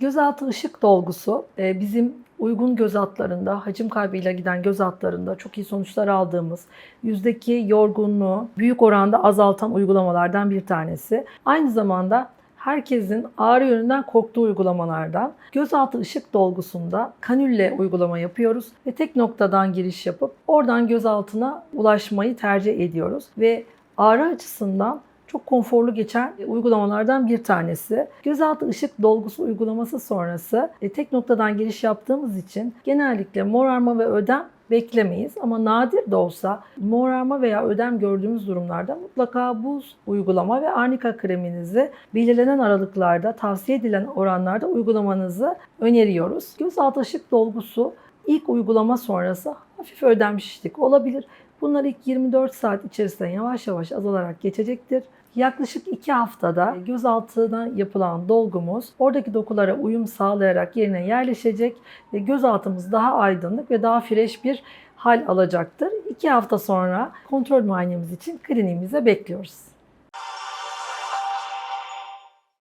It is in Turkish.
Gözaltı ışık dolgusu e, bizim uygun göz altlarında, hacim kaybıyla giden göz altlarında çok iyi sonuçlar aldığımız, yüzdeki yorgunluğu büyük oranda azaltan uygulamalardan bir tanesi. Aynı zamanda herkesin ağrı yönünden korktuğu uygulamalardan. Gözaltı ışık dolgusunda kanülle uygulama yapıyoruz ve tek noktadan giriş yapıp oradan gözaltına ulaşmayı tercih ediyoruz ve ağrı açısından çok konforlu geçen uygulamalardan bir tanesi. Gözaltı ışık dolgusu uygulaması sonrası e, tek noktadan giriş yaptığımız için genellikle morarma ve ödem beklemeyiz ama nadir de olsa morarma veya ödem gördüğümüz durumlarda mutlaka buz uygulama ve arnika kreminizi belirlenen aralıklarda tavsiye edilen oranlarda uygulamanızı öneriyoruz. Gözaltı ışık dolgusu ilk uygulama sonrası hafif ödem şişlik olabilir. Bunlar ilk 24 saat içerisinde yavaş yavaş azalarak geçecektir. Yaklaşık 2 haftada gözaltına yapılan dolgumuz oradaki dokulara uyum sağlayarak yerine yerleşecek ve gözaltımız daha aydınlık ve daha fresh bir hal alacaktır. 2 hafta sonra kontrol muayenemiz için kliniğimize bekliyoruz.